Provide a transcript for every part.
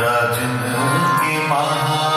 राजन के महाराजा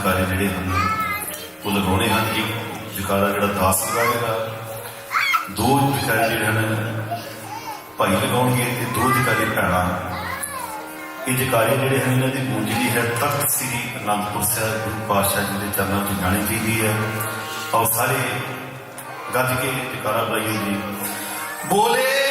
ਜਕਾਰੇ ਜਿਹੜੇ ਹਨ ਉਹ ਲਗਾਉਣੇ ਹਨ। ਇੱਕ ਜਕਾਰਾ ਜਿਹੜਾ ਦਾਸ ਲਗਾਵੇਗਾ ਦੋ ਜਕਾਰੇ ਜਿਹੜੇ ਹਨ, ਭਾਈ ਲਗਾਉਣਗੇ ਤੇ ਦੋ ਜਕਾਰੇ ਭੈਣਾਂ। ਇਹ ਜਕਾਰੇ ਜਿਹੜੇ ਹਨ, ਇਹਨਾਂ ਦੀ ਪੂੰਜੀ ਹੈ। ਤਖਤ ਸ੍ਰੀ ਅਨੰਦਪੁਰ ਸਾਹਿਬ ਗੁਰੂ ਪਾਤਸ਼ਾਹ ਜੀ ਦੇ ਚਰਨਾਂ 'ਚ ਜਾਣੀ ਚਾਹੀਦੀ ਹੈ। ਔਰ ਸਾਰੇ ਗੱਜ ਕੇ ਜਕਾਰਾ ਬੁਲਾਈਏ ਜੀ। ਬੋਲੇ